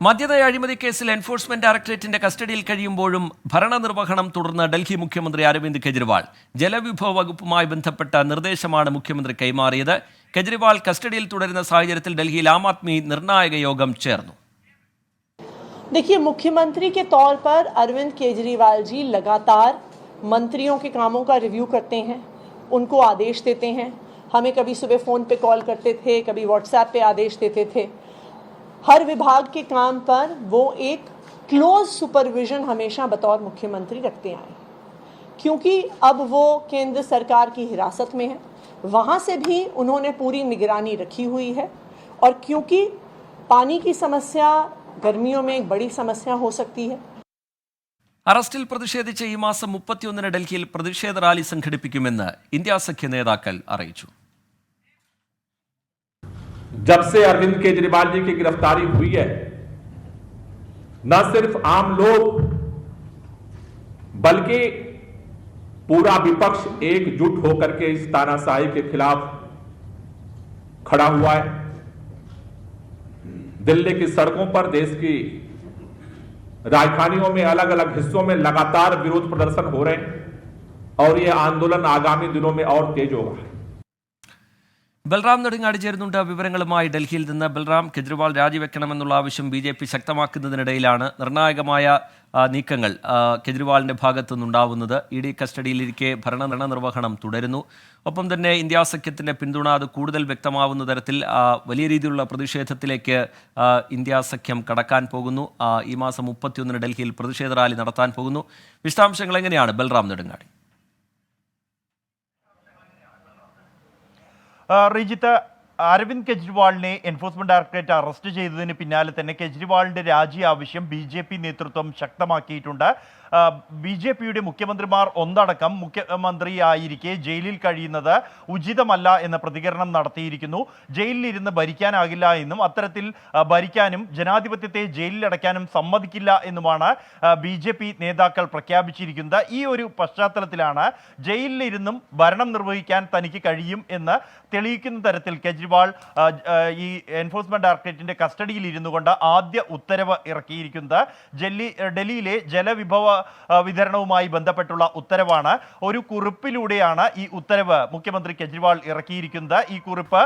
മദ്യനയ അഴിമതി കേസിൽ എൻഫോഴ്സ്മെന്റ് ഡയറക്ടറേറ്റിന്റെ കസ്റ്റഡിയിൽ കഴിയുമ്പോഴും ഭരണനിർവഹണം തുടർന്ന് ഡൽഹി മുഖ്യമന്ത്രി അരവിന്ദ് കെജ്രിവാൾ ജലവിഭവ വകുപ്പുമായി ബന്ധപ്പെട്ട നിർദ്ദേശമാണ് മുഖ്യമന്ത്രി കൈമാറിയത് കെജ്രിവാൾ കസ്റ്റഡിയിൽ തുടരുന്ന സാഹചര്യത്തിൽ ഡൽഹിയിൽ ആം ആദ്മി നിർണായക യോഗം ചേർന്നു देखिए मुख्यमंत्री के तौर पर अरविंद केजरीवाल जी लगातार मंत्रियों के कामों का रिव्यू करते हैं उनको आदेश देते हैं हमें कभी सुबह फ़ोन पे कॉल करते थे कभी व्हाट्सएप पे आदेश देते थे हर विभाग के काम पर वो एक क्लोज सुपरविजन हमेशा बतौर मुख्यमंत्री रखते आए क्योंकि अब वो केंद्र सरकार की हिरासत में है वहाँ से भी उन्होंने पूरी निगरानी रखी हुई है और क्योंकि पानी की समस्या गर्मियों में एक बड़ी समस्या हो सकती है അറസ്റ്റിൽ പ്രതിഷേധിച്ച് ഈ മാസം മുപ്പത്തിയൊന്നിന് ഡൽഹിയിൽ പ്രതിഷേധ റാലി സംഘടിപ്പിക്കുമെന്ന് ഇന്ത്യ സഖ്യ നേതാക്കൾ അറിയിച്ചു जब से अरविंद केजरीवाल जी की गिरफ्तारी हुई है, न सिर्फ़ आम लोग, बल्कि पूरा विपक्ष एकजुट होकर के इस तानाशाही के खिलाफ खड़ा हुआ है। दिल्ली की सड़कों पर देश की राजधानियों में अलग अलग हिस्सों में लगातार विरोध प्रदर्शन हो रहे हैं और यह आंदोलन आगामी दिनों में और तेज होगा। ബൽറാം നെടുങ്ങാടി ചേരുന്നുണ്ട്. വിവരങ്ങളുമായി ഡൽഹിയിൽ നിന്ന് ബൽറാം കെജ്രിവാൾ രാജിവെക്കണമെന്നുള്ള ആവശ്യം ബി ജെ പി ശക്തമാക്കുന്നതിനിടയിലാണ് നിർണായകമായ നീക്കങ്ങൾ കെജ്രിവാളിന്റെ ഭാഗത്തുനിന്നുണ്ടാവുന്നത്. ഭാഗത്തു നിന്നുണ്ടാവുന്നത് ഇ ഡി കസ്റ്റഡിയിലിരിക്കെ ഭരണ നിർവഹണം തുടരുന്നു. ഒപ്പം തന്നെ ഇന്ത്യാ സഖ്യത്തിന്റെ പിന്തുണ അത് കൂടുതൽ വ്യക്തമാവുന്ന തരത്തിൽ വലിയ രീതിയിലുള്ള പ്രതിഷേധത്തിലേക്ക് ഇന്ത്യാ സഖ്യം കടക്കാൻ പോകുന്നു. ഈ മാസം മുപ്പത്തിയൊന്നിന് ഡൽഹിയിൽ പ്രതിഷേധ റാലി നടത്താൻ പോകുന്നു. വിശദാംശങ്ങൾ എങ്ങനെയാണ് ബൽറാം നെടുങ്ങാടി? റിജിത്ത് അരവിന്ദ് കെജ്രിവാളിനെ എൻഫോഴ്സ്മെന്റ് ഡയറക്ടറേറ്റ് അറസ്റ്റ് ചെയ്തതിന് പിന്നാലെ തന്നെ കെജ്രിവാളിന്റെ രാജി ആവശ്യം ബി നേതൃത്വം ശക്തമാക്കിയിട്ടുണ്ട്. ബി ജെ പിയുടെ മുഖ്യമന്ത്രിമാർ ഒന്നടക്കം മുഖ്യമന്ത്രിയായിരിക്കെ ജയിലിൽ കഴിയുന്നത് ഉചിതമല്ല എന്ന പ്രതികരണം നടത്തിയിരിക്കുന്നു. ജയിലിലിരുന്ന് ഭരിക്കാനാകില്ല എന്നും അത്തരത്തിൽ ഭരിക്കാനും ജനാധിപത്യത്തെ ജയിലിലടയ്ക്കാനും സമ്മതിക്കില്ല എന്നുമാണ് ബി ജെ പി നേതാക്കൾ പ്രഖ്യാപിച്ചിരിക്കുന്നത്. ഈ ഒരു പശ്ചാത്തലത്തിലാണ് ജയിലിലിരുന്നും ഭരണം നിർവഹിക്കാൻ തനിക്ക് കഴിയും എന്ന് തെളിയിക്കുന്ന തരത്തിൽ കെജ്രിവാൾ ഈ എൻഫോഴ്സ്മെന്റ് ഡയറക്ടറേറ്റിന്റെ കസ്റ്റഡിയിൽ ഇരുന്നു ആദ്യ ഉത്തരവ് ഇറക്കിയിരിക്കുന്നത്. ഡൽഹിയിലെ ജലവിഭവ വിതരണവുമായി ബന്ധപ്പെട്ടുള്ള ഉത്തരവാണ്. ഒരു കുറിപ്പിലൂടെയാണ് ഈ ഉത്തരവ് മുഖ്യമന്ത്രി കെജ്രിവാൾ ഇറക്കിയിരിക്കുന്നത്. ഈ കുറിപ്പ്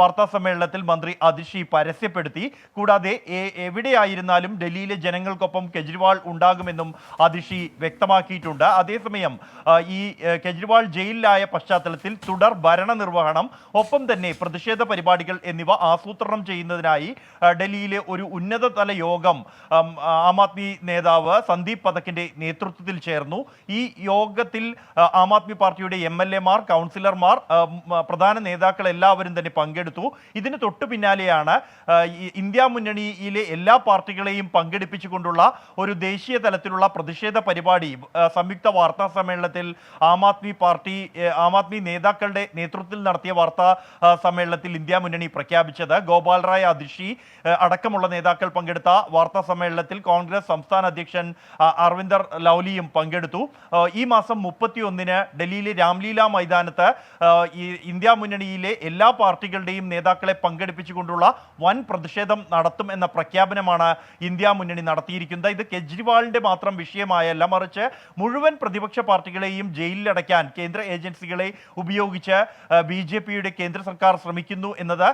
വാർത്താ സമ്മേളനത്തിൽ മന്ത്രി അതിഷി പരസ്യപ്പെടുത്തി. കൂടാതെ എവിടെയായിരുന്നാലും ഡൽഹിയിലെ ജനങ്ങൾക്കൊപ്പം കെജ്രിവാൾ ഉണ്ടാകുമെന്നും അതിഷി വ്യക്തമാക്കിയിട്ടുണ്ട്. അതേസമയം ഈ കെജ്രിവാൾ ജയിലിലായ പശ്ചാത്തലത്തിൽ തുടർ ഭരണ നിർവഹണം ഒപ്പം തന്നെ പ്രതിഷേധ പരിപാടികൾ എന്നിവ ആസൂത്രണം ചെയ്യുന്നതിനായി ഡൽഹിയിലെ ഒരു ഉന്നതതല യോഗം ആം, ആദ്മി നേതാവ് സന്ദീപ് പതക്കിന്റെ നേതൃത്വത്തിൽ ചേർന്നു. ഈ യോഗത്തിൽ ആ, ആദ്മി പാർട്ടിയുടെ എം എൽ എമാർ കൗൺസിലർമാർ പ്രധാന നേതാക്കൾ എല്ലാവരും തന്നെ പങ്കെടുത്തു. ഇതിന് തൊട്ടു പിന്നാലെയാണ് ഇന്ത്യ മുന്നണിയിലെ എല്ലാ പാർട്ടികളെയും പങ്കെടുപ്പിച്ചുകൊണ്ടുള്ള ഒരു ദേശീയ തലത്തിലുള്ള പ്രതിഷേധ പരിപാടി സംയുക്ത വാർത്താ സമ്മേളനത്തിൽ ആം ആദ്മി പാർട്ടി ആം ആദ്മി നേതാക്കളുടെ നേതൃത്വത്തിൽ നടത്തിയ വാർത്താ സമ്മേളനത്തിൽ ഇന്ത്യ മുന്നണി പ്രഖ്യാപിച്ചത്. ഗോപാൽ റായ് അതിഷി അടക്കമുള്ള നേതാക്കൾ പങ്കെടുത്ത വാർത്താ സമ്മേളനത്തിൽ കോൺഗ്രസ് സംസ്ഥാന അധ്യക്ഷൻ ആ, അരവിന്ദർ ലൗലിയും പങ്കെടുത്തു. ഈ മാസം മുപ്പത്തിയൊന്നിന് ഡൽഹിയിലെ രാംലീല മൈതാനത്ത് ഇന്ത്യ മുന്നണിയിലെ എല്ലാ പാർട്ടികളുടെയും നേതാക്കളെ പങ്കെടുപ്പിച്ചുകൊണ്ടുള്ള വൻ പ്രതിഷേധം നടത്തും എന്ന പ്രഖ്യാപനമാണ് ഇന്ത്യ മുന്നണി നടത്തിയിരിക്കുന്നത്. ഇത് കെജ്രിവാളിന്റെ മാത്രം വിഷയമായല്ല മറിച്ച് മുഴുവൻ പ്രതിപക്ഷ പാർട്ടികളെയും ജയിലിലടയ്ക്കാൻ കേന്ദ്ര ഏജൻസികളെ ഉപയോഗിച്ച് ബി ജെ പിയുടെ കേന്ദ്ര സർക്കാർ ശ്രമിക്കുന്നു എന്നത്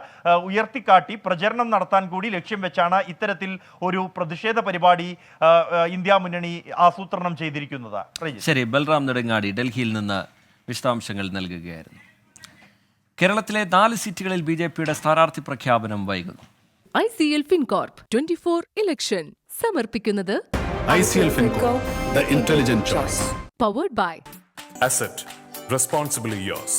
ഉയർത്തിക്കാട്ടി പ്രചരണം നടത്താൻ കൂടി ലക്ഷ്യം വെച്ചാണ് ഇത്തരത്തിൽ ഒരു പ്രതിഷേധ പരിപാടി ഇന്ത്യ മുന്നണി ആസൂത്രണം ചെയ്തിരിക്കുന്നത്. ശരി ബൽറാം നെടുങ്ങാടി ഡൽഹിയിൽ നിന്ന് വിശദാംശങ്ങൾ നൽകുകയായിരുന്നു. കേരളത്തിലെ നാല് സീറ്റുകളിൽ ബി ജെ പിയുടെ സ്ഥാനാർത്ഥി പ്രഖ്യാപനം വൈകുന്നു. I C L FinCorp twenty four election സമർപ്പിക്കുന്നത് ICL FinCorp, the intelligent choice. Powered by asset responsibly yours.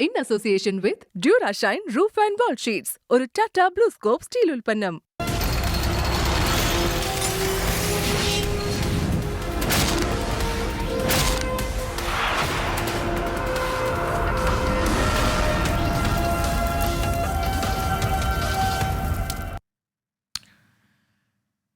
In association with Durashine roof and wall sheets ഒരു ടാറ്റ ബ്ലൂസ്കോപ്പ് സ്റ്റീൽ ഉൽപ്പന്നം.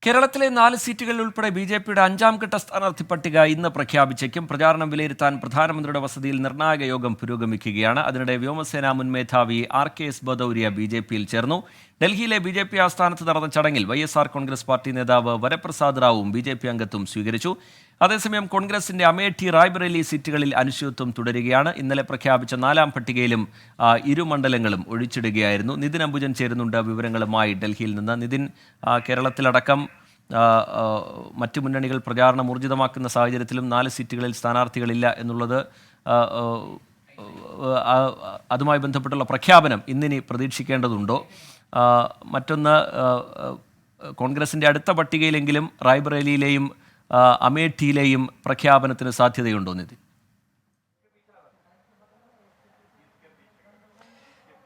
കേരളത്തിലെ നാല് സീറ്റുകളിൽ ഉൾപ്പെടെ ബി ജെ പിയുടെ അഞ്ചാം ഘട്ട സ്ഥാനാർത്ഥി പട്ടിക ഇന്ന് പ്രഖ്യാപിച്ചേക്കും. പ്രചാരണം വിലയിരുത്താൻ പ്രധാനമന്ത്രിയുടെ വസതിയിൽ നിർണായക യോഗം പുരോഗമിക്കുകയാണ്. അതിനിടെ വ്യോമസേനാ മുൻ മേധാവി R K S Bhadauria B J പിയിൽ ചേർന്നു. ഡൽഹിയിലെ ബി ജെ പി ആസ്ഥാനത്ത് നടന്ന ചടങ്ങിൽ Y S R Congress party നേതാവ് വരപ്രസാദ് റാവുവും ബി ജെ പി അംഗത്വം സ്വീകരിച്ചു. അതേസമയം കോൺഗ്രസിന്റെ അമേഠി റായ്ബറേലി സീറ്റുകളിൽ അനിശ്ചിതത്വം തുടരുകയാണ്. ഇന്നലെ പ്രഖ്യാപിച്ച നാലാം പട്ടികയിലും ഇരു മണ്ഡലങ്ങളും ഒഴിച്ചിടുകയായിരുന്നു. നിതിൻ അംബുജൻ ചേരുന്നുണ്ട്. വിവരങ്ങളുമായി ഡൽഹിയിൽ നിന്ന് നിതിൻ കേരളത്തിലടക്കം മറ്റു മുന്നണികൾ പ്രചാരണം ഊർജിതമാക്കുന്ന സാഹചര്യത്തിലും നാല് സീറ്റുകളിൽ സ്ഥാനാർത്ഥികളില്ല എന്നുള്ളത് അതുമായി ബന്ധപ്പെട്ടുള്ള പ്രഖ്യാപനം ഇന്നിനി പ്രതീക്ഷിക്കേണ്ടതുണ്ടോ? മറ്റൊന്ന് കോൺഗ്രസിന്റെ അടുത്ത പട്ടികയിലെങ്കിലും റായ്ബറേലിയിലെയും അമേഠിയിലെയും പ്രഖ്യാപനത്തിന് സാധ്യതയുണ്ടോ നിതിൻ?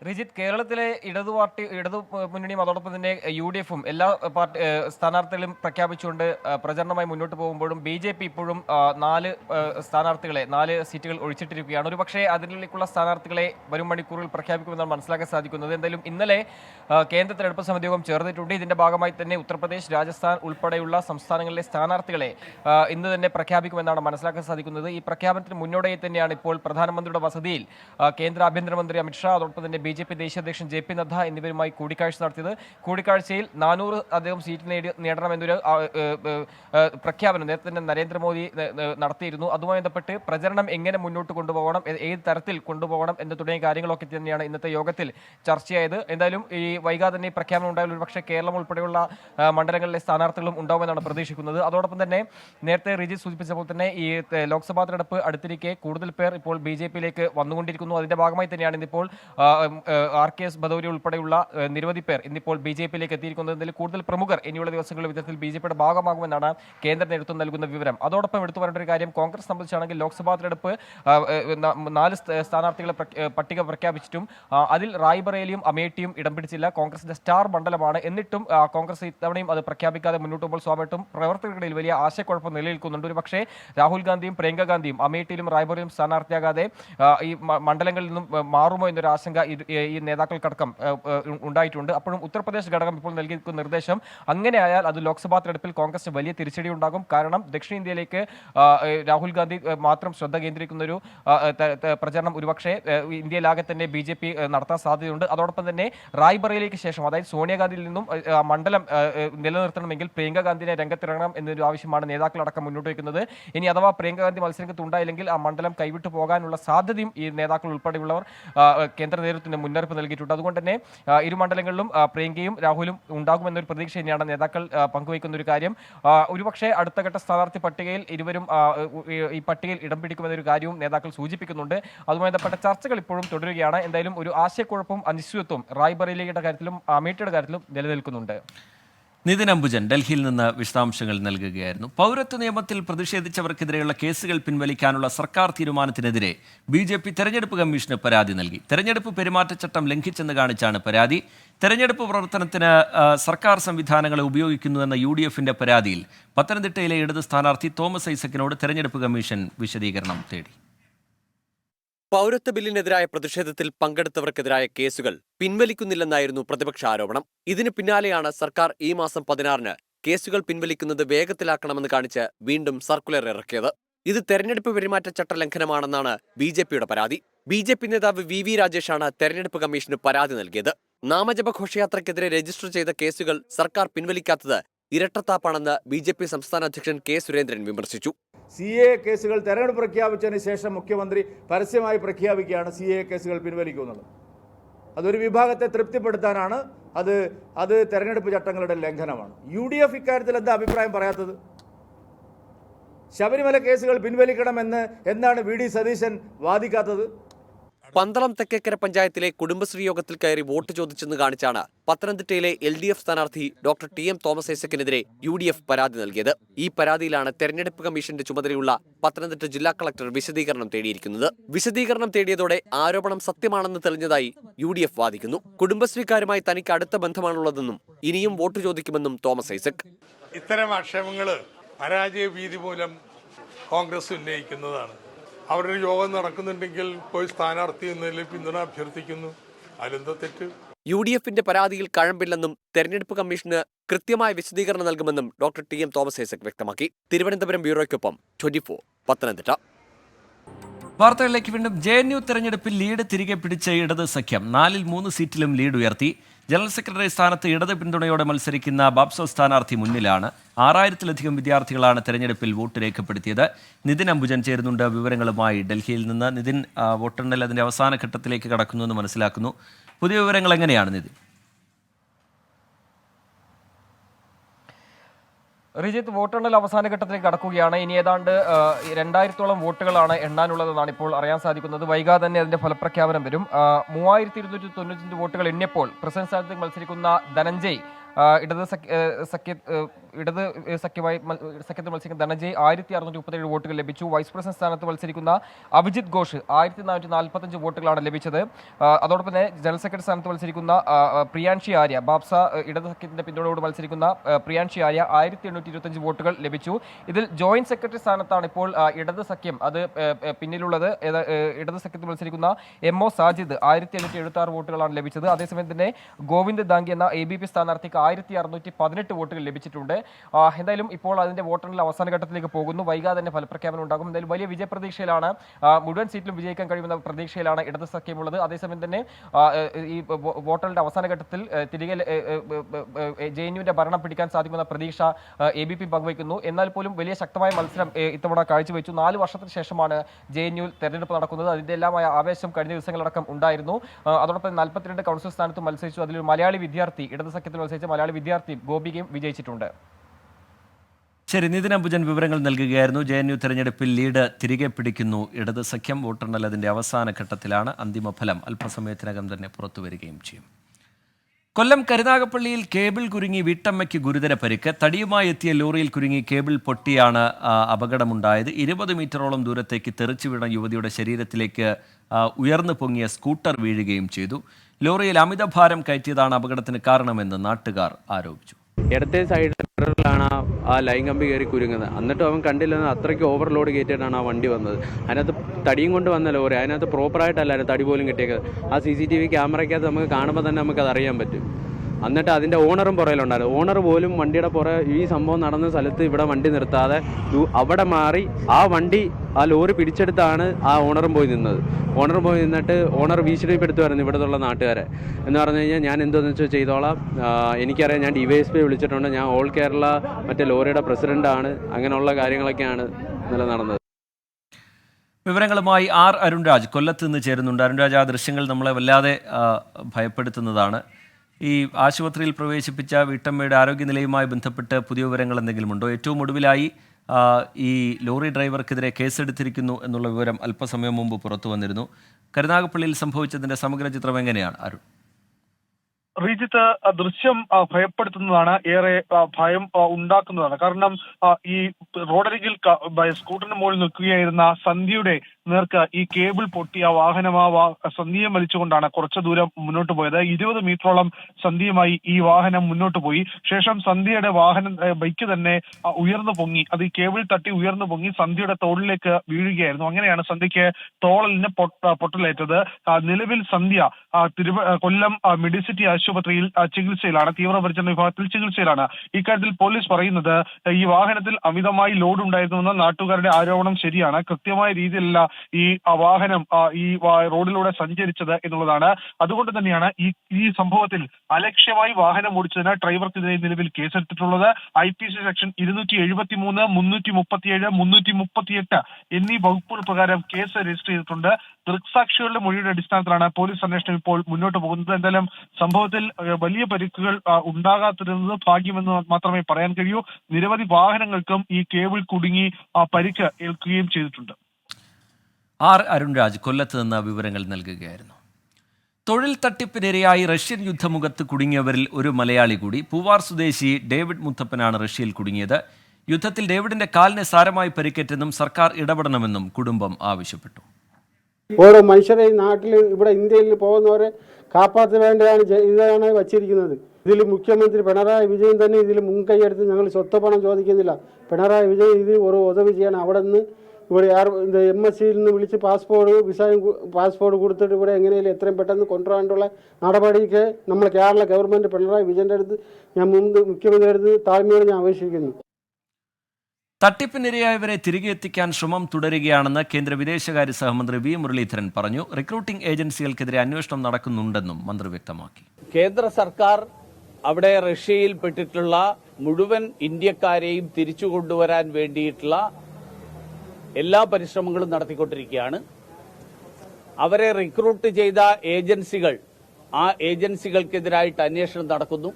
റിജിത്ത് കേരളത്തിലെ ഇടതു പാർട്ടി ഇടതു മുന്നണിയും അതോടൊപ്പം തന്നെ യു ഡി എഫും എല്ലാ പാർട്ടി സ്ഥാനാർത്ഥികളും പ്രഖ്യാപിച്ചുകൊണ്ട് പ്രചരണമായി മുന്നോട്ട് പോകുമ്പോഴും ബി ജെ പി ഇപ്പോഴും നാല് സ്ഥാനാർത്ഥികളെ നാല് സീറ്റുകൾ ഒഴിച്ചിട്ടിരിക്കുകയാണ്. ഒരു പക്ഷേ അതിലേക്കുള്ള സ്ഥാനാർത്ഥികളെ വരും മണിക്കൂറിൽ പ്രഖ്യാപിക്കുമെന്നാണ് മനസ്സിലാക്കാൻ സാധിക്കുന്നത്. എന്തായാലും ഇന്നലെ കേന്ദ്ര തെരഞ്ഞെടുപ്പ് സമിതി യോഗം ചേർന്നിട്ടുണ്ട്. ഇതിന്റെ ഭാഗമായി തന്നെ ഉത്തർപ്രദേശ് രാജസ്ഥാൻ ഉൾപ്പെടെയുള്ള സംസ്ഥാനങ്ങളിലെ സ്ഥാനാർത്ഥികളെ ഇന്ന് തന്നെ പ്രഖ്യാപിക്കുമെന്നാണ് മനസ്സിലാക്കാൻ സാധിക്കുന്നത്. ഈ പ്രഖ്യാപനത്തിന് മുന്നോടിയായി തന്നെയാണ് ഇപ്പോൾ പ്രധാനമന്ത്രിയുടെ വസതിയിൽ കേന്ദ്ര ആഭ്യന്തരമന്ത്രി അമിത്ഷാ അതോടൊപ്പം തന്നെ ബി ജെ പി ദേശീയ അധ്യക്ഷൻ ജെ പി നദ്ദ എന്നിവരുമായി കൂടിക്കാഴ്ച നടത്തിയത്. കൂടിക്കാഴ്ചയിൽ നാനൂറ് അധികം സീറ്റ് നേടി നേടണമെന്നൊരു പ്രഖ്യാപനം നേരത്തെ തന്നെ നരേന്ദ്രമോദി നടത്തിയിരുന്നു. അതുമായി ബന്ധപ്പെട്ട് പ്രചരണം എങ്ങനെ മുന്നോട്ട് കൊണ്ടുപോകണം ഏത് തരത്തിൽ കൊണ്ടുപോകണം എന്ന് തുടങ്ങിയ കാര്യങ്ങളൊക്കെ തന്നെയാണ് ഇന്നത്തെ യോഗത്തിൽ ചർച്ചയായത്. എന്തായാലും ഈ വൈകാതെ തന്നെ പ്രഖ്യാപനം ഉണ്ടായാലും ഒരുപക്ഷെ കേരളം ഉൾപ്പെടെയുള്ള മണ്ഡലങ്ങളിലെ സ്ഥാനാർത്ഥികളും ഉണ്ടാവുമെന്നാണ് പ്രതീക്ഷിക്കുന്നത്. അതോടൊപ്പം തന്നെ നേരത്തെ റിജി സൂചിപ്പിച്ച പോലെ തന്നെ ഈ ലോക്സഭാ തെരഞ്ഞെടുപ്പ് അടുത്തിരിക്കെ കൂടുതൽ പേർ ഇപ്പോൾ ബി ജെ പിയിലേക്ക് വന്നുകൊണ്ടിരിക്കുന്നു. അതിന്റെ ഭാഗമായി തന്നെയാണ് ഇന്നിപ്പോൾ ആർ കെ എസ് ബദൌരി ഉൾപ്പെടെയുള്ള നിരവധി പേർ ഇന്നിപ്പോൾ ബി ജെ പിയിലേക്ക് എത്തിയിരിക്കുന്നതിൽ കൂടുതൽ പ്രമുഖർ ഇനിയുള്ള ദിവസങ്ങളിൽ വിധത്തിൽ ബി ജെ പിയുടെ ഭാഗമാകുമെന്നാണ് കേന്ദ്ര നേതൃത്വം നൽകുന്ന വിവരം. അതോടൊപ്പം എടുത്തു പറയേണ്ട ഒരു കാര്യം കോൺഗ്രസ് സംബന്ധിച്ചാണെങ്കിൽ ലോക്സഭാ തെരഞ്ഞെടുപ്പ് നാല് സ്ഥാനാർത്ഥികളെ പട്ടിക പ്രഖ്യാപിച്ചിട്ടും അതിൽ റായ്ബറേലിയും അമേഠിയും ഇടം പിടിച്ചില്ല. കോൺഗ്രസിന്റെ സ്റ്റാർ മണ്ഡലമാണ്. എന്നിട്ടും കോൺഗ്രസ് ഇത്തവണയും അത് പ്രഖ്യാപിക്കാതെ മുന്നോട്ട് പോകുമ്പോൾ സ്വാമിട്ടും പ്രവർത്തകർക്കിടയിൽ വലിയ ആശയക്കുഴപ്പം നിലനിൽക്കുന്നുണ്ട്. ഒരു പക്ഷേ രാഹുൽ ഗാന്ധിയും പ്രിയങ്ക ഗാന്ധിയും അമേഠിയിലും റായ്ബറേലിയും സ്ഥാനാർത്ഥിയാകാതെ ഈ മണ്ഡലങ്ങളിൽ നിന്നും മാറുമോ എന്നൊരു ആശങ്ക ഈ നേതാക്കൾക്കടക്കം ഉണ്ടായിട്ടുണ്ട്. അപ്പോഴും ഉത്തർപ്രദേശ് ഘടകം ഇപ്പോൾ നൽകിയിരിക്കുന്ന നിർദ്ദേശം അങ്ങനെയായാൽ അത് ലോക്സഭാ തെരഞ്ഞെടുപ്പിൽ കോൺഗ്രസ് വലിയ തിരിച്ചടി ഉണ്ടാകും കാരണം ദക്ഷിണേന്ത്യയിലേക്ക് രാഹുൽ ഗാന്ധി മാത്രം ശ്രദ്ധ കേന്ദ്രീകരിക്കുന്ന ഒരു പ്രചരണം ഒരുപക്ഷെ ഇന്ത്യയിലാകെ തന്നെ ബി ജെ പി നടത്താൻ സാധ്യതയുണ്ട്. അതോടൊപ്പം തന്നെ റായ്ബറയിലേക്ക് ശേഷം അതായത് സോണിയാഗാന്ധിയിൽ നിന്നും മണ്ഡലം നിലനിർത്തണമെങ്കിൽ പ്രിയങ്ക ഗാന്ധിനെ രംഗത്തിറങ്ങണം എന്നൊരു ആവശ്യമാണ് നേതാക്കളടക്കം മുന്നോട്ട് വയ്ക്കുന്നത്. ഇനി അഥവാ പ്രിയങ്ക ഗാന്ധി മത്സരരംഗത്ത് ഉണ്ടായില്ലെങ്കിൽ ആ മണ്ഡലം കൈവിട്ടു പോകാനുള്ള സാധ്യതയും ഈ നേതാക്കൾ ഉൾപ്പെടെയുള്ളവർ കേന്ദ്ര നേതൃത്വത്തിന് മുന്നറിയിപ്പ് നൽകിയിട്ടുണ്ട്. അതുകൊണ്ട് തന്നെ ഇരു മണ്ഡലങ്ങളിലും പ്രിയങ്കയും രാഹുലും ഉണ്ടാകുമെന്നൊരു പ്രതീക്ഷ തന്നെയാണ് നേതാക്കൾ പങ്കുവയ്ക്കുന്ന ഒരു കാര്യം. ഒരുപക്ഷെ അടുത്ത ഘട്ട സ്ഥാനാർത്ഥി പട്ടികയിൽ ഇരുവരും ഈ- പട്ടികയിൽ ഇടം പിടിക്കുമെന്നൊരു കാര്യവും നേതാക്കൾ സൂചിപ്പിക്കുന്നുണ്ട്. അതുമായി ബന്ധപ്പെട്ട ചർച്ചകൾ ഇപ്പോഴും തുടരുകയാണ്. എന്തായാലും ഒരു ആശയക്കുഴപ്പവും അനിശ്ചിതത്വം റായ്ബറേലിയുടെ കാര്യത്തിലും അമേഠിയുടെ കാര്യത്തിലും നിലനിൽക്കുന്നുണ്ട്. നിതിൻ അംബുജൻ ഡൽഹിയിൽ നിന്ന് വിശദാംശങ്ങൾ നൽകുകയായിരുന്നു. പൗരത്വ നിയമത്തിൽ പ്രതിഷേധിച്ചവർക്കെതിരെയുള്ള കേസുകൾ പിൻവലിക്കാനുള്ള സർക്കാർ തീരുമാനത്തിനെതിരെ ബി ജെ പി തെരഞ്ഞെടുപ്പ് കമ്മീഷന് പരാതി നൽകി. തെരഞ്ഞെടുപ്പ് പെരുമാറ്റച്ചട്ടം ലംഘിച്ചെന്ന് കാണിച്ചാണ് പരാതി. തെരഞ്ഞെടുപ്പ് പ്രവർത്തനത്തിന് സർക്കാർ സംവിധാനങ്ങളെ ഉപയോഗിക്കുന്നുവെന്ന യു ഡി എഫിന്റെ പരാതിയിൽ പത്തനംതിട്ടയിലെ ഇടത് സ്ഥാനാർത്ഥി തോമസ് ഐസക്കിനോട് തെരഞ്ഞെടുപ്പ് കമ്മീഷൻ വിശദീകരണം തേടി. പൗരത്വ ബില്ലിനെതിരായ പ്രതിഷേധത്തിൽ പങ്കെടുത്തവർക്കെതിരായ കേസുകൾ പിൻവലിക്കുന്നില്ലെന്നായിരുന്നു പ്രതിപക്ഷ ആരോപണം. ഇതിന് പിന്നാലെയാണ് സർക്കാർ ഈ മാസം പതിനാറിന് കേസുകൾ പിൻവലിക്കുന്നത് വേഗത്തിലാക്കണമെന്ന് കാണിച്ച് വീണ്ടും സർക്കുലർ ഇറക്കിയത്. ഇത് തെരഞ്ഞെടുപ്പ് പെരുമാറ്റച്ചട്ട ലംഘനമാണെന്നാണ് ബി ജെ പിയുടെ പരാതി. ബി ജെ പി നേതാവ് വി വി രാജേഷാണ് തെരഞ്ഞെടുപ്പ് കമ്മീഷന് പരാതി നൽകിയത്. നാമജപ ഘോഷയാത്രയ്ക്കെതിരെ രജിസ്റ്റർ ചെയ്ത കേസുകൾ സർക്കാർ പിൻവലിക്കാത്തത് ഇരട്ടത്താപ്പാണെന്ന് ബി ജെ പി സംസ്ഥാന അധ്യക്ഷൻ കെ സുരേന്ദ്രൻ വിമർശിച്ചു. സി എ കേസുകൾ തെരഞ്ഞെടുപ്പ് പ്രഖ്യാപിച്ചതിന് ശേഷം മുഖ്യമന്ത്രി പരസ്യമായി പ്രഖ്യാപിക്കുകയാണ് സി എ കേസുകൾ പിൻവലിക്കുന്നത്. അതൊരു വിഭാഗത്തെ തൃപ്തിപ്പെടുത്താനാണ് അത് അത് തെരഞ്ഞെടുപ്പ് ചട്ടങ്ങളുടെ ലംഘനമാണ്. യു ഡി എഫ് ഇക്കാര്യത്തിൽ എന്താ അഭിപ്രായം പറയാത്തത്? ശബരിമല കേസുകൾ പിൻവലിക്കണമെന്ന് എന്താണ് വി ഡി സതീശൻ വാദിക്കാത്തത്? പന്തളം തെക്കേക്കര പഞ്ചായത്തിലെ കുടുംബശ്രീ യോഗത്തിൽ കയറി വോട്ട് ചോദിച്ചെന്ന് കാണിച്ചാണ് പത്തനംതിട്ടയിലെ എൽ ഡി എഫ് സ്ഥാനാർത്ഥി ഡോക്ടർ ടി എം തോമസ് ഐസക്കിനെതിരെ യു ഡി എഫ് പരാതി നൽകിയത്. ഈ പരാതിയിലാണ് തെരഞ്ഞെടുപ്പ് കമ്മീഷന്റെ ചുമതലയുള്ള പത്തനംതിട്ട ജില്ലാ കളക്ടർ വിശദീകരണം തേടിയിരിക്കുന്നത്. വിശദീകരണം തേടിയതോടെ ആരോപണം സത്യമാണെന്ന് തെളിഞ്ഞതായി യു ഡി എഫ് വാദിക്കുന്നു. കുടുംബശ്രീക്കാരുമായി തനിക്ക് അടുത്ത ബന്ധമാണുള്ളതെന്നും ഇനിയും വോട്ട് ചോദിക്കുമെന്നും തോമസ് ഐസക്. ഇത്തരം ആക്ഷേപങ്ങൾ പരാജയ ഭീതി മൂലം കോൺഗ്രസ് ഉന്നയിക്കുന്നതാണ്. അവരുടെ യോഗം നടക്കുന്നുണ്ടെങ്കിൽ പോയി സ്ഥാനാർത്ഥി എന്നതിൽ പിന്തുണ അഭ്യർത്ഥിക്കുന്നു. അതിലെന്താ തെറ്റ്? യു ഡി എഫിന്റെ പരാതിയിൽ കഴമ്പില്ലെന്നും തെരഞ്ഞെടുപ്പ് കമ്മീഷന് കൃത്യമായ വിശദീകരണം നൽകുമെന്നും doctor T M Thomas Isaac വ്യക്തമാക്കി. തിരുവനന്തപുരം ബ്യൂറോയ്ക്കൊപ്പം ട്വന്റി ഫോർ പത്തനംതിട്ട. വാർത്തകളിലേക്ക് വീണ്ടും ജെ എൻ യു തെരഞ്ഞെടുപ്പിൽ ലീഡ് തിരികെ പിടിച്ച ഇടത് സഖ്യം നാലിൽ മൂന്ന് സീറ്റിലും ലീഡ് ഉയർത്തി. ജനറൽ സെക്രട്ടറി സ്ഥാനത്ത് ഇടത് പിന്തുണയോടെ മത്സരിക്കുന്ന ബാബ്സോ സ്ഥാനാർത്ഥി മുന്നിലാണ് ആറായിരത്തിലധികം വിദ്യാർത്ഥികളാണ് തെരഞ്ഞെടുപ്പിൽ വോട്ട് രേഖപ്പെടുത്തിയത്. നിതിൻ അംബുജൻ ചേരുന്നുണ്ട്. വിവരങ്ങളുമായി ഡൽഹിയിൽ നിന്ന്. നിതിൻ വോട്ടെണ്ണൽ അതിന്റെ അവസാന ഘട്ടത്തിലേക്ക് കടക്കുന്നു എന്ന് മനസ്സിലാക്കുന്നു. പുതിയ വിവരങ്ങൾ എങ്ങനെയാണ് നിതിൻ? റിജിത്ത് വോട്ടെണ്ണൽ അവസാന ഘട്ടത്തിലേക്ക് കടക്കുകയാണ്. ഇനി ഏതാണ്ട് രണ്ടായിരത്തോളം വോട്ടുകളാണ് എണ്ണാനുള്ളതെന്നാണ് ഇപ്പോൾ അറിയാൻ സാധിക്കുന്നത്. വൈകാതെ തന്നെ അതിന്റെ ഫലപ്രഖ്യാപനം വരും. മൂവായിരത്തി ഇരുന്നൂറ്റി തൊണ്ണൂറ്റഞ്ച് വോട്ടുകൾ എണ്ണിയപ്പോൾ പ്രസിഡന്റ് സ്ഥാനത്തേക്ക് മത്സരിക്കുന്ന ധനഞ്ജയ് ഇടത് സഖ്യ ഇടത് സഖ്യമായി സഖ്യത്തിൽ മത്സരിക്കുന്ന ധനജയ് ആയിരത്തി അറുന്നൂറ്റി മുപ്പത്തേഴ് വോട്ടുകൾ ലഭിച്ചു. വൈസ് പ്രസിഡന്റ് സ്ഥാനത്ത് മത്സരിക്കുന്ന അഭിജിത് ഘോഷ് ആയിരത്തി നാനൂറ്റി നാൽപ്പത്തഞ്ച് വോട്ടുകളാണ് ലഭിച്ചത്. അതോടൊപ്പം തന്നെ ജനറൽ സെക്രട്ടറി സ്ഥാനത്ത് മത്സരിക്കുന്ന പ്രിയാൻഷി ആര്യ ബാബ്സ ഇടത് സഖ്യത്തിന്റെ പിന്തുണയോട് മത്സരിക്കുന്ന പ്രിയാൻഷി ആര്യ ആയിരത്തി എണ്ണൂറ്റി ഇരുപത്തഞ്ച് വോട്ടുകൾ ലഭിച്ചു. ഇതിൽ ജോയിന്റ് സെക്രട്ടറി സ്ഥാനത്താണ് ഇപ്പോൾ ഇടത് സഖ്യം. അത് പിന്നിലുള്ളത് ഇടത് സഖ്യത്തിൽ മത്സരിക്കുന്ന എം ഒ സാജിദ് ആയിരത്തി എണ്ണൂറ്റി എഴുപത്തി വോട്ടുകളാണ് ലഭിച്ചത്. അതേസമയം തന്നെ ഗോവിന്ദ് ദാംഗി എന്ന എ ബി പി സ്ഥാനാർത്ഥിക്ക് ആയിരത്തി അറുന്നൂറ്റി പതിനെട്ട് വോട്ടുകൾ ലഭിച്ചിട്ടുണ്ട്. എന്തായാലും ഇപ്പോൾ അതിന്റെ വോട്ടെണ്ണൽ അവസാന ഘട്ടത്തിലേക്ക് പോകുന്നു. വൈകാതെ തന്നെ ഫലപ്രഖ്യാപനം ഉണ്ടാകും. എന്തായാലും വലിയ വിജയപ്രതീക്ഷയിലാണ് മുഴുവൻ സീറ്റിലും വിജയിക്കാൻ കഴിയുമെന്ന പ്രതീക്ഷയിലാണ് ഇടത് സഖ്യമുള്ളത്. അതേസമയം തന്നെ ഈ വോട്ടെണ്ണലിന്റെ അവസാന ഘട്ടത്തിൽ തിരികെ ജെ എൻ ഭരണം പിടിക്കാൻ സാധിക്കുമെന്ന പ്രതീക്ഷ എ ബി പി പങ്കുവയ്ക്കുന്നു. എന്നാൽ പോലും വലിയ ശക്തമായ മത്സരം ഇത്തവണ കാഴ്ചവെച്ചു. നാല് വർഷത്തിന് ശേഷമാണ് ജെ എൻ തെരഞ്ഞെടുപ്പ് നടക്കുന്നത്. അതിന്റെ എല്ലാമായ ആവേശം കഴിഞ്ഞ ദിവസങ്ങളടക്കം ഉണ്ടായിരുന്നു. അതോടൊപ്പം നാൽപ്പത്തിരണ്ട് കൗൺസിൽ സ്ഥാനത്തും മത്സരിച്ചു. അതിലൊരു മലയാളി വിദ്യാർത്ഥി ഇടത് സഖ്യത്തിൽ മത്സരിച്ച മലയാളി വിദ്യാർത്ഥി ഗോപികയും വിജയിച്ചിട്ടുണ്ട്. ശരി നിതിൻ അംബുജൻ വിവരങ്ങൾ നൽകുകയായിരുന്നു. ജെ എൻ യു തെരഞ്ഞെടുപ്പിൽ ലീഡ് തിരികെ പിടിക്കുന്നു. ഇടത് സഖ്യം വോട്ടെണ്ണൽ അതിന്റെ അവസാന ഘട്ടത്തിലാണ്. അന്തിമ ഫലം അല്പസമയത്തിനകം തന്നെ പുറത്തു വരികയും ചെയ്യും. കൊല്ലം കരുനാഗപ്പള്ളിയിൽ കേബിൾ കുരുങ്ങി വീട്ടമ്മയ്ക്ക് ഗുരുതര പരിക്ക്. തടിയുമായി എത്തിയ ലോറിയിൽ കുരുങ്ങി കേബിൾ പൊട്ടിയാണ് അപകടമുണ്ടായത്. ഇരുപത് മീറ്ററോളം ദൂരത്തേക്ക് തെറിച്ചു വീണ യുവതിയുടെ ശരീരത്തിലേക്ക് ഉയർന്നു പൊങ്ങിയ സ്കൂട്ടർ വീഴുകയും ചെയ്തു. ലോറിയിൽ അമിതഭാരം കയറ്റിയതാണ് അപകടത്തിന് കാരണമെന്ന് നാട്ടുകാർ ആരോപിച്ചു. ഇടത്തെ സൈഡിലാണ് ആ ലൈൻ കമ്പി കയറി കുരുങ്ങുന്നത്. എന്നിട്ടും അവൻ കണ്ടില്ലെന്ന് അത്രയ്ക്ക് ഓവർലോഡ് കയറ്റിയിട്ടാണ് ആ വണ്ടി വന്നത്. അതിനകത്ത് തടിയും കൊണ്ട് വന്ന ലോറി അതിനകത്ത് പ്രോപ്പറായിട്ടല്ലായിരുന്നു തടി പോലും കിട്ടിയത് ആ സി സി ടി വി ക്യാമറയ്ക്കകത്ത് നമുക്ക് കാണുമ്പോൾ തന്നെ നമുക്കത് അറിയാൻ പറ്റും. എന്നിട്ട് അതിന്റെ ഓണറും പുറയിലുണ്ടായിരുന്നു ഓണർ പോലും വണ്ടിയുടെ പുറ ഈ സംഭവം നടന്ന സ്ഥലത്ത് ഇവിടെ വണ്ടി നിർത്താതെ അവിടെ മാറി ആ വണ്ടി ആ ലോറി പിടിച്ചെടുത്താണ് ആ ഓണറും പോയി നിന്നത്. ഓണർ പോയി നിന്നിട്ട് ഓണർ ഭീഷണിപ്പെടുത്തുമായിരുന്നു ഇവിടുത്തെ നാട്ടുകാരെ. എന്ന് പറഞ്ഞു കഴിഞ്ഞാൽ ഞാൻ എന്തോന്ന് വെച്ചാൽ ചെയ്തോളാം. എനിക്കറിയാം ഞാൻ ഡി വൈ എസ് പി വിളിച്ചിട്ടുണ്ട്. ഞാൻ ഓൾ കേരള മറ്റേ ലോറിയുടെ പ്രസിഡന്റാണ് അങ്ങനെയുള്ള കാര്യങ്ങളൊക്കെയാണ് ഇന്നലെ നടന്നത്. വിവരങ്ങളുമായി ആർ അരുൺരാജ് കൊല്ലത്ത് നിന്ന് ചേരുന്നുണ്ട്. അരുൺരാജ് ആ ദൃശ്യങ്ങൾ നമ്മളെ വല്ലാതെ ഭയപ്പെടുത്തുന്നതാണ്. ഈ ആശുപത്രിയിൽ പ്രവേശിപ്പിച്ച വീട്ടമ്മയുടെ ആരോഗ്യനിലയുമായി ബന്ധപ്പെട്ട് പുതിയ വിവരങ്ങൾ എന്തെങ്കിലും ഉണ്ടോ? ഏറ്റവും ഒടുവിലായി ഈ ലോറി ഡ്രൈവർക്കെതിരെ കേസെടുത്തിരിക്കുന്നു എന്നുള്ള വിവരം അല്പസമയം മുമ്പ് പുറത്തു വന്നിരുന്നു. കരുനാഗപ്പള്ളിയിൽ സംഭവിച്ചതിന്റെ സമഗ്ര ചിത്രം എങ്ങനെയാണ് അരുൺ? റീജിത്ത് ദൃശ്യം ഭയപ്പെടുത്തുന്നതാണ് ഏറെ ഭയം ഉണ്ടാക്കുന്നതാണ്. കാരണം ഈ റോഡരികിൽ സ്കൂട്ടറിന് മുകളിൽ നിൽക്കുകയായിരുന്ന സന്ധ്യയുടെ നേർക്ക് ഈ കേബിൾ പൊട്ടിയ വാഹനം ആ സന്ധിയം വലിച്ചുകൊണ്ടാണ് കുറച്ചു ദൂരം മുന്നോട്ട് പോയത്. ഇരുപത് മീറ്ററോളം സന്ധിയുമായി ഈ വാഹനം മുന്നോട്ട് പോയി. ശേഷം സന്ധ്യയുടെ വാഹനം ബൈക്ക് തന്നെ ആ, ഉയർന്നു പൊങ്ങി. അത് ഈ കേബിൾ തട്ടി ഉയർന്നു പൊങ്ങി സന്ധ്യയുടെ തോളിലേക്ക് വീഴുകയായിരുന്നു. അങ്ങനെയാണ് സന്ധ്യയ്ക്ക് തോളലിന് പൊട്ട- പൊട്ടലേറ്റത്. നിലവിൽ സന്ധ്യ തിരുവ കൊല്ലം മെഡിസിറ്റി ആശുപത്രിയിൽ ആ, ചികിത്സയിലാണ് തീവ്രപരിചരണ വിഭാഗത്തിൽ ചികിത്സയിലാണ്. ഇക്കാര്യത്തിൽ പോലീസ് പറയുന്നത് ഈ വാഹനത്തിൽ അമിതമായി ലോഡ് ഉണ്ടായിരുന്നുവെന്ന നാട്ടുകാരുടെ ആരോപണം ശരിയാണ്. കൃത്യമായ രീതിയിലല്ല ഈ വാഹനം ഈ റോഡിലൂടെ സഞ്ചരിച്ചത് എന്നുള്ളതാണ്. അതുകൊണ്ട് തന്നെയാണ് ഈ ഈ സംഭവത്തിൽ അലക്ഷ്യമായി വാഹനം ഓടിച്ചതിന് ഡ്രൈവർക്കെതിരെ നിലവിൽ കേസെടുത്തിട്ടുള്ളത്. ഐ പി സി സെക്ഷൻ ഇരുന്നൂറ്റി എഴുപത്തി മൂന്ന് മുന്നൂറ്റി മുപ്പത്തിയേഴ് മുന്നൂറ്റി മുപ്പത്തിയെട്ട് എന്നീ വകുപ്പുകൾ പ്രകാരം കേസ് രജിസ്റ്റർ ചെയ്തിട്ടുണ്ട്. ദൃക്സാക്ഷികളുടെ മൊഴിയുടെ അടിസ്ഥാനത്തിലാണ് പോലീസ് അന്വേഷണം ഇപ്പോൾ മുന്നോട്ട് പോകുന്നത്. എന്തായാലും സംഭവത്തിൽ വലിയ പരിക്കുകൾ ഉണ്ടാകാത്തിരുന്നത് ഭാഗ്യമെന്ന് മാത്രമേ പറയാൻ കഴിയൂ. നിരവധി വാഹനങ്ങൾക്കും ഈ കേബിൾ കുടുങ്ങി പരിക്ക് ഏൽക്കുകയും ചെയ്തിട്ടുണ്ട്. ആർ അരുൺരാജ് കൊല്ലത്ത് നിന്ന് വിവരങ്ങൾ നൽകുകയായിരുന്നു. തൊഴിൽ തട്ടിപ്പിനിരയായി റഷ്യൻ യുദ്ധമുഖത്ത് കുടുങ്ങിയവരിൽ ഒരു മലയാളി കൂടി പൂവാർ സ്വദേശി ഡേവിഡ് മുത്തപ്പനാണ് റഷ്യയിൽ കുടുങ്ങിയത്. യുദ്ധത്തിൽ ഡേവിഡിന്റെ കാലിന് സാരമായി പരിക്കേറ്റെന്നും സർക്കാർ ഇടപെടണമെന്നും കുടുംബം ആവശ്യപ്പെട്ടു. ഓരോ മനുഷ്യരെ ഈ നാട്ടിൽ ഇവിടെ ഇന്ത്യയിൽ പോകുന്നവരെ കാപ്പാത്ത വേണ്ടതാണ് ഇതാണ് വച്ചിരിക്കുന്നത്. ഇതിൽ മുഖ്യമന്ത്രി പിണറായി വിജയൻ തന്നെ ഇതിൽ മുൻകൈയെടുത്ത് ഞങ്ങൾ സ്വത്ത് പണം ചോദിക്കുന്നില്ല. പിണറായി വിജയൻ ഇതിൽ ഒരു ഉദവി ചെയ്യണം അവിടെ നിന്ന് ഇവിടെ ആർ ഇത് എം എസ് സിയിൽ നിന്ന് വിളിച്ച് പാസ്പോർട്ട് വിസ പാസ്പോർട്ട് കൊടുത്തിട്ട് ഇവിടെ എങ്ങനെയും എത്രയും പെട്ടെന്ന് കൊണ്ടുവരാനുള്ള നടപടിക്ക് നമ്മൾ കേരള ഗവൺമെന്റ് പിണറായി വിജയന്റെ അടുത്ത് ഞാൻ മുൻപ് മുഖ്യമന്ത്രിയുടെ അടുത്ത് താഴ്മയോട് ഞാൻ അപേക്ഷിക്കുന്നു തട്ടിപ്പിനിരയായവരെ തിരികെ എത്തിക്കാൻ ശ്രമം തുടരുകയാണെന്ന് കേന്ദ്ര വിദേശകാര്യ സഹമന്ത്രി വി മുരളീധരൻ പറഞ്ഞു. റിക്രൂട്ടിംഗ് ഏജൻസികൾക്കെതിരെ അന്വേഷണം നടക്കുന്നുണ്ടെന്നും മന്ത്രി വ്യക്തമാക്കി. കേന്ദ്ര സർക്കാർ അവിടെ റഷ്യയിൽ പെട്ടിട്ടുള്ള മുഴുവൻ ഇന്ത്യക്കാരെയും തിരിച്ചു കൊണ്ടുവരാൻ വേണ്ടിയിട്ടുള്ള എല്ലാ പരിശ്രമങ്ങളും നടത്തിക്കൊണ്ടിരിക്കുകയാണ്. അവരെ റിക്രൂട്ട് ചെയ്ത ഏജൻസികൾ ആ ഏജൻസികൾക്കെതിരായിട്ട് അന്വേഷണം നടക്കുന്നു.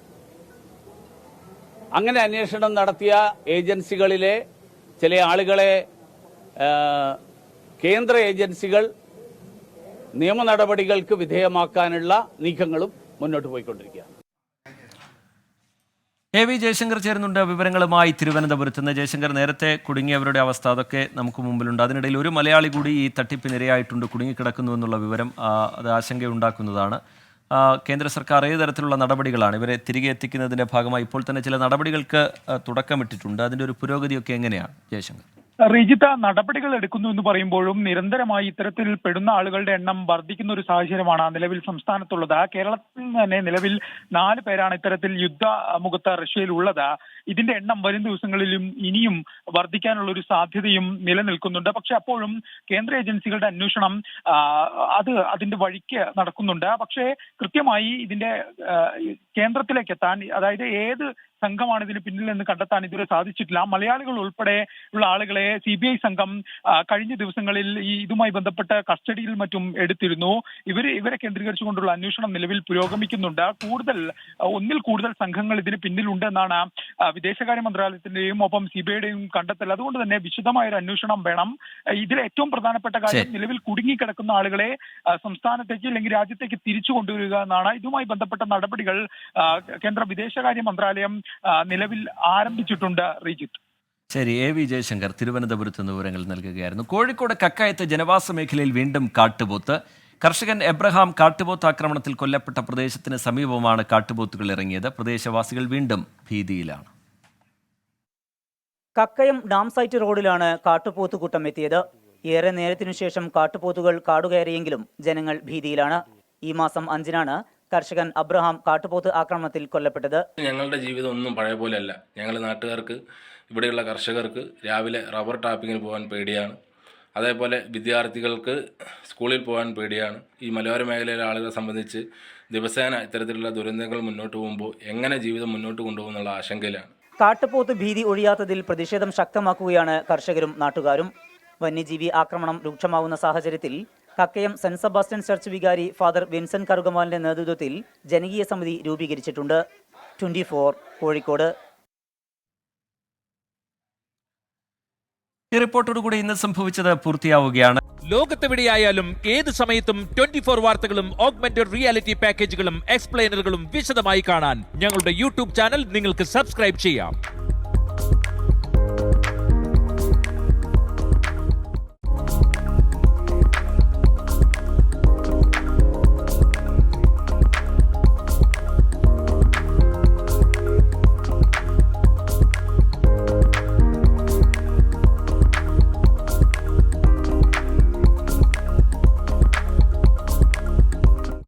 അങ്ങനെ അന്വേഷണം നടത്തിയ ഏജൻസികളിലെ ചില ആളുകളെ കേന്ദ്ര ഏജൻസികൾ നിയമ നടപടികൾക്ക് വിധേയമാക്കാനുള്ള നീക്കങ്ങളും മുന്നോട്ട് പോയിക്കൊണ്ടിരിക്കുകയാണ്. എ വി ജയശങ്കർ ചേരുന്നുണ്ട്. വിവരങ്ങളുമായി തിരുവനന്തപുരത്ത് നിന്ന് ജയശങ്കർ നേരത്തെ കുടുങ്ങിയവരുടെ അവസ്ഥ അതൊക്കെ നമുക്ക് മുമ്പിലുണ്ട്. അതിനിടയിൽ ഒരു മലയാളി കൂടി ഈ തട്ടിപ്പിനിരയായിട്ടുണ്ട്. കുടുങ്ങിക്കിടക്കുന്നു എന്നുള്ള വിവരം അത് ആശങ്കയുണ്ടാക്കുന്നതാണ്. കേന്ദ്ര സർക്കാർ ഏത് തരത്തിലുള്ള നടപടികളാണ് ഇവരെ തിരികെ എത്തിക്കുന്നതിന്റെ ഭാഗമായി? ഇപ്പോൾ തന്നെ ചില നടപടികൾക്ക് തുടക്കമിട്ടിട്ടുണ്ട്. അതിന്റെ ഒരു പുരോഗതിയൊക്കെ എങ്ങനെയാണ് ജയശങ്കർ? റിജിത്ത നടപടികൾ എടുക്കുന്നു എന്ന് പറയുമ്പോഴും നിരന്തരമായി ഇത്തരത്തിൽ പെടുന്ന ആളുകളുടെ എണ്ണം വർദ്ധിക്കുന്ന ഒരു സാഹചര്യമാണ് നിലവിൽ സംസ്ഥാനത്തുള്ളത്. കേരളത്തിൽ തന്നെ നിലവിൽ നാല് പേരാണ് ഇത്തരത്തിൽ യുദ്ധ മുഖത്ത് റഷ്യയിൽ ഉള്ളത് ഇതിന്റെ എണ്ണം വരും ദിവസങ്ങളിലും ഇനിയും വർദ്ധിക്കാനുള്ള ഒരു സാധ്യതയും നിലനിൽക്കുന്നുണ്ട്. പക്ഷെ അപ്പോഴും കേന്ദ്ര ഏജൻസികളുടെ അന്വേഷണം അത് അതിന്റെ വഴിക്ക് നടക്കുന്നുണ്ട്. പക്ഷേ കൃത്യമായി ഇതിന്റെ കേന്ദ്രത്തിലേക്ക് എത്താൻ അതായത് ഏത് സംഘമാണ് ഇതിന് പിന്നിൽ എന്ന് കണ്ടെത്താൻ ഇതുവരെ സാധിച്ചിട്ടില്ല. മലയാളികൾ ഉൾപ്പെടെ ഉള്ള ആളുകളെ സി ബി ഐ സംഘം കഴിഞ്ഞ ദിവസങ്ങളിൽ ഈ ഇതുമായി ബന്ധപ്പെട്ട് കസ്റ്റഡിയിൽ മറ്റും എടുത്തിരുന്നു. ഇവർ ഇവരെ കേന്ദ്രീകരിച്ചുകൊണ്ടുള്ള അന്വേഷണം നിലവിൽ പുരോഗമിക്കുന്നുണ്ട്. കൂടുതൽ ഒന്നിൽ കൂടുതൽ സംഘങ്ങൾ ഇതിന് പിന്നിലുണ്ടെന്നാണ് വിദേശകാര്യ മന്ത്രാലയത്തിന്റെയും ഒപ്പം സി ബി ഐയുടെയും കണ്ടെത്തൽ. അതുകൊണ്ട് തന്നെ വിശദമായ ഒരു അന്വേഷണം വേണം. ഇതിൽ ഏറ്റവും പ്രധാനപ്പെട്ട കാര്യം. നിലവിൽ കുടുങ്ങിക്കിടക്കുന്ന ആളുകളെ സംസ്ഥാനത്തേക്ക് അല്ലെങ്കിൽ രാജ്യത്തേക്ക് തിരിച്ചു കൊണ്ടുവരിക എന്നാണ്. ഇതുമായി ബന്ധപ്പെട്ട നടപടികൾ കേന്ദ്ര വിദേശകാര്യ മന്ത്രാലയം നിലവിൽ ആരംഭിച്ചിട്ടുണ്ട് റിജിത്ത്. ശരി എ വി ജയശങ്കർ തിരുവനന്തപുരത്ത് നിന്ന് വിവരങ്ങൾ നൽകുകയായിരുന്നു. കോഴിക്കോട് കക്കായത്ത് ജനവാസ മേഖലയിൽ വീണ്ടും കാട്ടുപോത്ത്. കർഷകൻ എബ്രഹാം കാട്ടുപോത്ത് ആക്രമണത്തിൽ കൊല്ലപ്പെട്ട പ്രദേശത്തിന് സമീപമാണ് കാട്ടുപോത്തുകൾ ഇറങ്ങിയത്. പ്രദേശവാസികൾ വീണ്ടും ഭീതിയിലാണ്. കക്കയം ഡാം സൈറ്റ് റോഡിലാണ് കാട്ടുപോത്ത് കൂട്ടം എത്തിയത് ഏറെ നേരത്തിനു ശേഷം കാട്ടുപോത്തുകൾ കാടുകയറിയെങ്കിലും ജനങ്ങൾ ഭീതിയിലാണ്. ഈ മാസം അഞ്ചിനാണ് കർഷകൻ അബ്രഹാം കാട്ടുപോത്ത് ആക്രമണത്തിൽ കൊല്ലപ്പെട്ടത്. ഞങ്ങളുടെ ജീവിതം ഒന്നും പഴയ പോലെയല്ല. ഞങ്ങൾ നാട്ടുകാർക്ക് ഇവിടെയുള്ള കർഷകർക്ക് രാവിലെ റബ്ബർ ടാപ്പിങ്ങിന് പോകാൻ പേടിയാണ്. അതേപോലെ വിദ്യാർത്ഥികൾക്ക് സ്കൂളിൽ പോകാൻ പേടിയാണ്. ഈ മലയോര മേഖലയിലെ ആളുകളെ സംബന്ധിച്ച് ദിവസേന ഇത്തരത്തിലുള്ള ദുരന്തങ്ങൾ മുന്നോട്ട് പോകുമ്പോൾ എങ്ങനെ ജീവിതം മുന്നോട്ട് കൊണ്ടുപോകുന്നുള്ള ആശങ്കയിലാണ്. കാട്ടുപോത്ത് ഭീതി ഒഴിയാത്തതിൽ പ്രതിഷേധം ശക്തമാക്കുകയാണ് കർഷകരും നാട്ടുകാരും. വന്യജീവി ആക്രമണം രൂക്ഷമാവുന്ന സാഹചര്യത്തിൽ കക്കയം സെന്റ് സെബാസ്റ്റ്യൻ ചർച്ച് വികാരി ഫാദർ വിൻസെന്റ് കറുകമാലിന്റെ നേതൃത്വത്തിൽ ജനകീയ സമിതി രൂപീകരിച്ചിട്ടുണ്ട്. ട്വന്റി കോഴിക്കോട്. ഈ റിപ്പോർട്ടോടുകൂടി ഇന്ന് സംഭവിച്ചത് പൂർത്തിയാവുകയാണ്. ലോകത്തെവിടെയായാലും ഏത് സമയത്തും ട്വന്റി ഫോർ വാർത്തകളും ഓഗ്മെന്റഡ് റിയാലിറ്റി പാക്കേജുകളും എക്സ്പ്ലെയിനറുകളും വിശദമായി കാണാൻ ഞങ്ങളുടെ യൂട്യൂബ് ചാനൽ നിങ്ങൾക്ക് സബ്സ്ക്രൈബ് ചെയ്യാം.